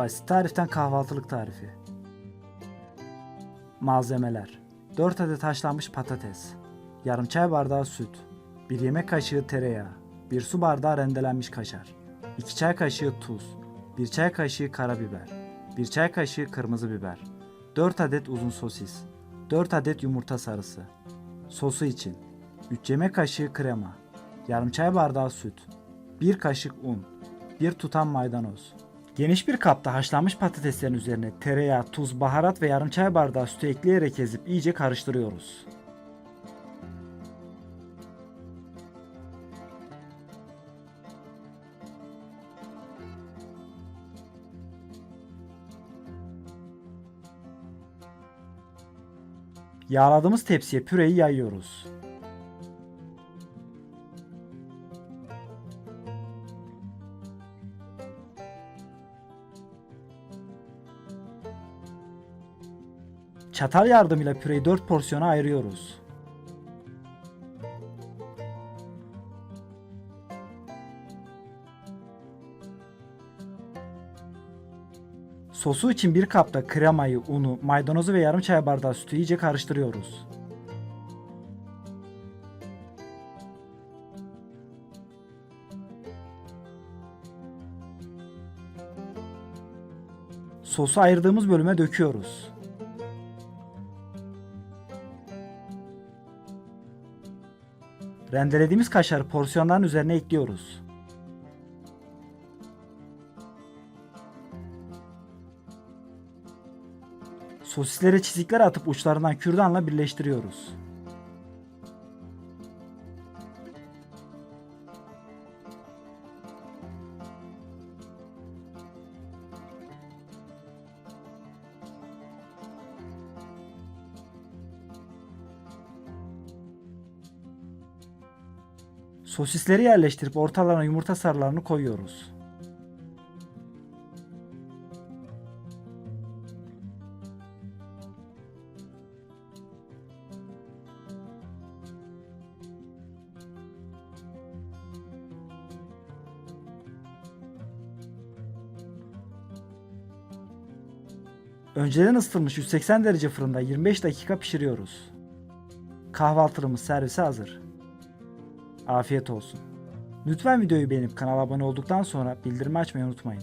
Basit tariften kahvaltılık tarifi. Malzemeler 4 adet haşlanmış patates, yarım çay bardağı süt, 1 yemek kaşığı tereyağı, 1 su bardağı rendelenmiş kaşar, 2 çay kaşığı tuz, 1 çay kaşığı karabiber, 1 çay kaşığı kırmızı biber, 4 adet uzun sosis, 4 adet yumurta sarısı. Sosu için 3 yemek kaşığı krema, yarım çay bardağı süt, 1 kaşık un, 1 tutam maydanoz. Geniş bir kapta haşlanmış patateslerin üzerine tereyağı, tuz, baharat ve yarım çay bardağı sütü ekleyerek ezip iyice karıştırıyoruz. Yağladığımız tepsiye püreyi yayıyoruz. Çatal yardımıyla püreyi 4 porsiyona ayırıyoruz. Sosu için bir kapta kremayı, unu, maydanozu ve yarım çay bardağı sütü iyice karıştırıyoruz. Sosu ayırdığımız bölüme döküyoruz. Rendelediğimiz kaşarı porsiyonların üzerine ekliyoruz. Sosislere çizikler atıp uçlarından kürdanla birleştiriyoruz. Sosisleri yerleştirip ortalarına yumurta sarılarını koyuyoruz. Önceden ısıtılmış 180 derece fırında 25 dakika pişiriyoruz. Kahvaltılığımız servise hazır. Afiyet olsun. Lütfen videoyu beğenip kanala abone olduktan sonra bildirimi açmayı unutmayın.